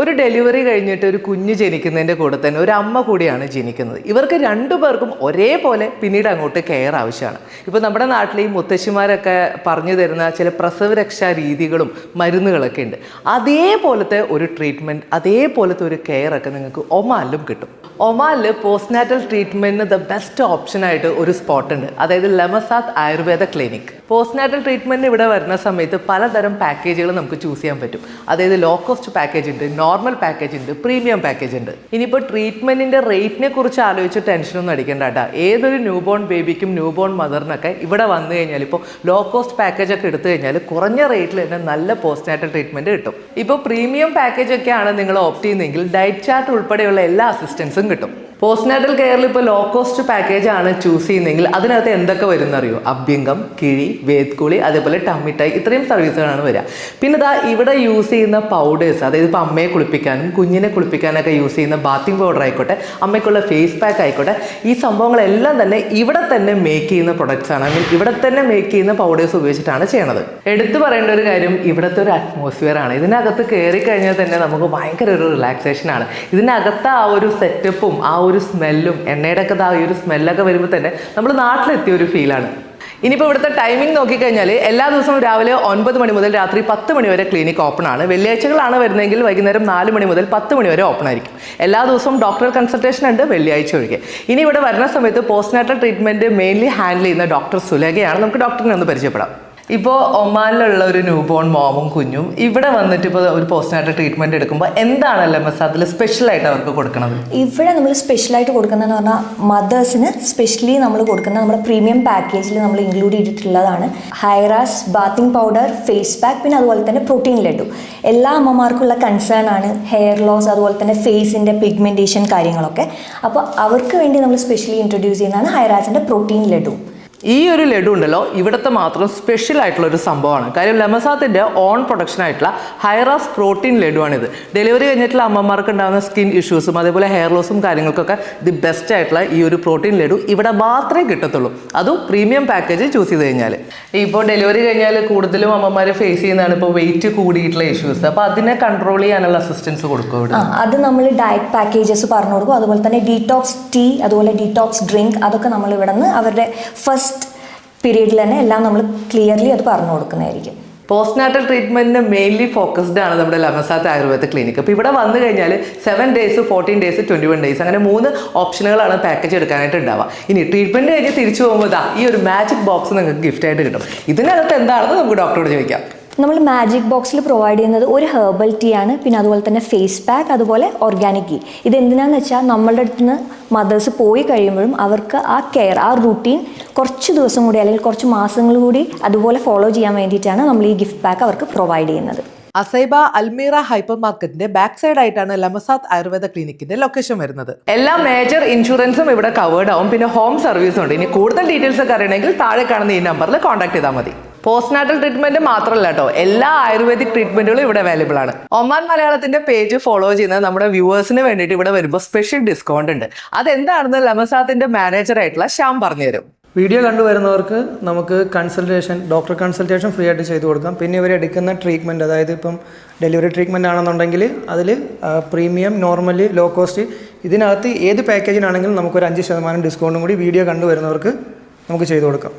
ഒരു ഡെലിവറി കഴിഞ്ഞിട്ട് ഒരു കുഞ്ഞ് ജനിക്കുന്നതിന്റെ കൂടെ തന്നെ ഒരു അമ്മ കൂടിയാണ് ജനിക്കുന്നത്. ഇവർക്ക് രണ്ടു പേർക്കും ഒരേപോലെ പിന്നീട് അങ്ങോട്ട് കെയർ ആവശ്യമാണ്. ഇപ്പോൾ നമ്മുടെ നാട്ടിൽ ഈ മുത്തശ്ശിമാരൊക്കെ പറഞ്ഞു തരുന്ന ചില പ്രസവരക്ഷാ രീതികളും മരുന്നുകളൊക്കെ ഉണ്ട്. അതേപോലത്തെ ഒരു ട്രീറ്റ്മെന്റ് അതേപോലത്തെ ഒരു കെയർ ഒക്കെ നിങ്ങൾക്ക് ഒമാലിലും കിട്ടും. ഒമാലിൽ പോസ്റ്റ്നാറ്റൽ ട്രീറ്റ്മെന്റിന് ദ ബെസ്റ്റ് ഓപ്ഷനായിട്ട് ഒരു സ്പോട്ടുണ്ട് അതായത് Lemasath Ayurveda clinic postnatal treatment ഇവിടെ വരുന്ന സമയത്ത് പലതരം പാക്കേജുകൾ നമുക്ക് ചൂസ് ചെയ്യാൻ പറ്റും. അതായത് ലോ കോസ്റ്റ് പാക്കേജ് ഉണ്ട് നോർമൽ പാക്കേജ് ഉണ്ട് പ്രീമിയം പാക്കേജ് ഉണ്ട്. ഇനിയിപ്പോൾ ട്രീറ്റ്മെന്റിന്റെ റേറ്റിനെ കുറിച്ച് ആലോചിച്ച് ടെൻഷനൊന്നും അടിക്കേണ്ട കേട്ടോ. ഏതൊരു ന്യൂ ബോൺ ബേബിക്കും ന്യൂ ബോൺ മദറിനൊക്കെ ഇവിടെ വന്നു കഴിഞ്ഞാൽ ഇപ്പോൾ ലോ കോസ്റ്റ് പാക്കേജ് ഒക്കെ എടുത്തു കഴിഞ്ഞാൽ കുറഞ്ഞ റേറ്റിൽ തന്നെ നല്ല പോസ്റ്റ്നാറ്റൽ ട്രീറ്റ്മെന്റ് കിട്ടും. ഇപ്പോൾ പ്രീമിയം പാക്കേജ് ഒക്കെയാണ് നിങ്ങൾ ഓപ്റ്റ് ചെയ്യുന്നതെങ്കിൽ ഡയറ്റ് ചാർട്ട് ഉൾപ്പെടെയുള്ള എല്ലാ അസിസ്റ്റൻസും കിട്ടും. പോസ്റ്റ്നാറ്റൽ കെയറിൽ ഇപ്പോൾ ലോ കോസ്റ്റ് പാക്കേജ് ആണ് ചൂസ് ചെയ്യുന്നതെങ്കിൽ അതിനകത്ത് എന്തൊക്കെ വരുന്ന അറിയോ അഭ്യംഗം കിഴി വേദ്കുളി അതേപോലെ ടമ്മിട്ടായി ഇത്രയും സർവീസുകളാണ് വരിക. പിന്നെ ഇതാ ഇവിടെ യൂസ് ചെയ്യുന്ന പൗഡേഴ്സ് അതായത് ഇപ്പോൾ അമ്മയെ കുളിപ്പിക്കാനും കുഞ്ഞിനെ കുളിപ്പിക്കാനൊക്കെ യൂസ് ചെയ്യുന്ന ബാത്തിങ് പൗഡർ ആയിക്കോട്ടെ അമ്മയ്ക്കുള്ള ഫേസ് പാക്ക് ആയിക്കോട്ടെ ഈ സംഭവങ്ങളെല്ലാം തന്നെ ഇവിടെ തന്നെ മേക്ക് ചെയ്യുന്ന പ്രൊഡക്ട്സ് ആണ്. അല്ലെങ്കിൽ ഇവിടെ തന്നെ മേക്ക് ചെയ്യുന്ന പൗഡേഴ്സ് ഉപയോഗിച്ചിട്ടാണ് ചെയ്യണത്. എടുത്തു പറയേണ്ട ഒരു കാര്യം ഇവിടുത്തെ ഒരു അറ്റ്മോസ്ഫിയർ ആണ്. ഇതിനകത്ത് കയറി കഴിഞ്ഞാൽ തന്നെ നമുക്ക് ഭയങ്കര ഒരു റിലാക്സേഷൻ ആണ്. ഇതിനകത്ത് ആ ഒരു സെറ്റപ്പും ആ ഒരു സ്മെല്ലും എണ്ണയുടെ ഒക്കെ ആ ഒരു സ്മെല്ലൊക്കെ വരുമ്പോൾ തന്നെ നമ്മൾ നാട്ടിലെത്തിയ ഒരു ഫീലാണ്. ഇനിയിപ്പോൾ ഇവിടുത്തെ ടൈമിംഗ് നോക്കിക്കഴിഞ്ഞാൽ എല്ലാ ദിവസവും രാവിലെ ഒൻപത് മണി മുതൽ രാത്രി പത്ത് മണി വരെ ക്ലിനിക് ഓപ്പൺ ആണ്. വെള്ളിയാഴ്ചകളാണ് വരുന്നതെങ്കിൽ വൈകുന്നേരം നാല് മണി മുതൽ പത്ത് മണി വരെ ഓപ്പൺ ആയിരിക്കും. എല്ലാ ദിവസവും ഡോക്ടർ കൺസൾട്ടേഷൻ ഉണ്ട് വെള്ളിയാഴ്ച ഒഴികെ. ഇനി ഇവിടെ വരുന്ന സമയത്ത് പോസ്റ്റ്നാറ്റൽ ട്രീറ്റ്മെന്റ് മെയിൻലി ഹാൻഡിൽ ചെയ്യുന്ന ഡോക്ടർ സുലേഖയാണ് നമുക്ക് ഡോക്ടറിനെ ഒന്ന് പരിചയപ്പെടാം. ഇപ്പോൾ ഒമാനിലുള്ള ഒരു ന്യൂബോൺ മോമും കുഞ്ഞും ഇവിടെ വന്നിട്ട് ഇപ്പോൾ ഒരു പോസ്റ്റ്നാറ്റൽ ട്രീറ്റ്മെന്റ് എടുക്കുമ്പോൾ എന്താണ് എൽ എം എസ് അതിൽ സ്പെഷ്യലായിട്ട് അവർക്ക് കൊടുക്കുന്നത് ഇവിടെ നമ്മൾ സ്പെഷ്യലായിട്ട് കൊടുക്കുന്നതെന്ന് പറഞ്ഞാൽ മദേഴ്സിന് സ്പെഷ്യലി നമ്മൾ കൊടുക്കുന്ന നമ്മുടെ പ്രീമിയം പാക്കേജിൽ നമ്മൾ ഇൻക്ലൂഡ് ചെയ്തിട്ടുള്ളതാണ്. ഹൈറാസ് ബാത്തിങ് പൗഡർ ഫേസ് പാക്ക് പിന്നെ അതുപോലെ തന്നെ പ്രോട്ടീൻ ലഡു എല്ലാ അമ്മമാർക്കുള്ള കൺസേൺ ആണ് ഹെയർ ലോസ് അതുപോലെ തന്നെ ഫേസിന്റെ പിഗ്മെന്റേഷൻ കാര്യങ്ങളൊക്കെ. അപ്പോൾ അവർക്ക് വേണ്ടി നമ്മൾ സ്പെഷ്യലി ഇൻട്രൊഡ്യൂസ് ചെയ്യുന്നതാണ് ഹൈറാസിന്റെ പ്രോട്ടീൻ ലഡു ഈ ഒരു ലഡു ഉണ്ടല്ലോ ഇവിടുത്തെ മാത്രം സ്പെഷ്യൽ ആയിട്ടുള്ള ഒരു സംഭവമാണ്. കാര്യം ലെമസാത്തിന്റെ ഓൺ പ്രൊഡക്ഷൻ ആയിട്ടുള്ള ഹൈറാസ് പ്രോട്ടീൻ ലഡുവാണിത്. ഡെലിവറി കഴിഞ്ഞിട്ടുള്ള അമ്മമാർക്ക് ഉണ്ടാകുന്ന സ്കിൻ ഇഷ്യൂസും അതേപോലെ ഹെയർ ലോസും കാര്യങ്ങൾക്കൊക്കെ ദി ബെസ്റ്റ് ആയിട്ടുള്ള ഈ ഒരു പ്രോട്ടീൻ ലഡു ഇവിടെ മാത്രമേ കിട്ടത്തുള്ളൂ. അതും പ്രീമിയം പാക്കേജ് ചൂസ് ചെയ്ത് കഴിഞ്ഞാൽ ഇപ്പോൾ ഡെലിവറി കഴിഞ്ഞാൽ കൂടുതലും അമ്മമാർ ഫേസ് ചെയ്യുന്നതാണ് ഇപ്പോൾ വെയിറ്റ് കൂടിയിട്ടുള്ള ഇഷ്യൂസ് അപ്പോൾ അതിനെ കൺട്രോൾ ചെയ്യാനുള്ള അസിസ്റ്റൻസ് കൊടുക്കും അത് നമ്മൾ ഡയറ്റ് പാക്കേജസ് പറഞ്ഞു കൊടുക്കും. അതുപോലെ തന്നെ ഡീടോക്സ് ടീ അതുപോലെ ഡീടോക്സ് ഡ്രിങ്ക് അതൊക്കെ നമ്മൾ ഇവിടെ നിന്ന് അവരുടെ ഫസ്റ്റ് പീരീഡിൽ തന്നെ എല്ലാം നമ്മൾ ക്ലിയർലി അത് പറഞ്ഞു കൊടുക്കുന്നതായിരിക്കും. പോസ്റ്റ്നാറ്റൽ ട്രീറ്റ്മെന്റിന് മെയിൻലി ഫോക്കസ്ഡ് ആണ് നമ്മുടെ ലമസാത്ത് ആയുർവേദ ക്ലിനിക് അപ്പോൾ ഇവിടെ വന്നു കഴിഞ്ഞാൽ seven days fourteen days twenty one days അങ്ങനെ മൂന്ന് ഓപ്ഷനുകളാണ് പാക്കേജ് എടുക്കാനായിട്ട് ഉണ്ടാവുക. ഇനി ട്രീറ്റ്മെന്റ് കഴിഞ്ഞ് തിരിച്ചു പോകുമ്പോൾ ഈ ഒരു മാജിക് ബോക്സ് നിങ്ങൾക്ക് ഗിഫ്റ്റ് ആയിട്ട് കിട്ടും. ഇതിനകത്ത് എന്താണെന്ന് നമുക്ക് ഡോക്ടറോട് ചോദിക്കാം. നമ്മൾ മാജിക് ബോക്സിൽ പ്രൊവൈഡ് ചെയ്യുന്നത് ഒരു ഹെർബൽ ടീ ആണ് പിന്നെ അതുപോലെ തന്നെ ഫേസ് പാക്ക് അതുപോലെ ഓർഗാനിക് ഗീ ഇത് എന്തിനാന്ന് വെച്ചാൽ നമ്മളുടെ അടുത്ത് നിന്ന് മദേഴ്സ് പോയി കഴിയുമ്പോഴും അവർക്ക് ആ കെയർ ആ റുട്ടീൻ കുറച്ച് ദിവസം കൂടി അല്ലെങ്കിൽ കുറച്ച് മാസങ്ങൾ കൂടി അതുപോലെ ഫോളോ ചെയ്യാൻ വേണ്ടിയിട്ടാണ് നമ്മൾ ഈ ഗിഫ്റ്റ് പാക്ക് അവർക്ക് പ്രൊവൈഡ് ചെയ്യുന്നത്. അസൈബ അൽമീറ ഹൈപ്പർ മാർക്കറ്റിന്റെ ബാക്ക് സൈഡ് ആയിട്ടാണ് ലമസാത്ത് ആയുർവേദ ക്ലിനിക്കിന്റെ ലൊക്കേഷൻ വരുന്നത്. എല്ലാ മേജർ ഇൻഷുറൻസും ഇവിടെ കവേർഡ് ആവും. പിന്നെ ഹോം സർവീസും ഉണ്ട്. ഇനി കൂടുതൽ ഡീറ്റെയിൽസ് ഒക്കെ അറിയണമെങ്കിൽ താഴെ കാണുന്ന ഈ നമ്പറിൽ കോൺടാക്ട് ചെയ്താൽ മതി. പോസ്റ്റ്നാറ്റൽ ട്രീറ്റ്മെന്റ് മാത്രമല്ല കേട്ടോ എല്ലാ ആയുർവേദിക് ട്രീറ്റ്മെന്റുകളും ഇവിടെ അവൈലബിൾ ആണ്. ഒമാൻ മലയാളത്തിന്റെ പേജ് ഫോളോ ചെയ്യുന്ന നമ്മുടെ വ്യൂവേഴ്സിന് വേണ്ടിയിട്ട് ഇവിടെ വരുമ്പോൾ സ്പെഷ്യൽ ഡിസ്കൗണ്ട് ഉണ്ട്. അതെന്താണെന്ന് ലമസാത്തിന്റെ മാനേജർ ആയിട്ടുള്ള ശ്യാം പറഞ്ഞുതരും. വീഡിയോ കണ്ടുവരുന്നവർക്ക് നമുക്ക് കൺസൾട്ടേഷൻ ഡോക്ടർ കൺസൾട്ടേഷൻ ഫ്രീ ആയിട്ട് ചെയ്തു കൊടുക്കാം. പിന്നെ ഇവർ എടുക്കുന്ന ട്രീറ്റ്മെന്റ് അതായത് ഇപ്പം ഡെലിവറി ട്രീറ്റ്മെന്റ് ആണെന്നുണ്ടെങ്കിൽ അതിൽ പ്രീമിയം നോർമലി ലോ കോസ്റ്റ് ഇതിനകത്ത് ഏത് പാക്കേജിനാണെങ്കിലും നമുക്കൊരു അഞ്ച് ശതമാനം ഡിസ്കൗണ്ടും കൂടി വീഡിയോ കണ്ടുവരുന്നവർക്ക് നമുക്ക് ചെയ്തു കൊടുക്കാം.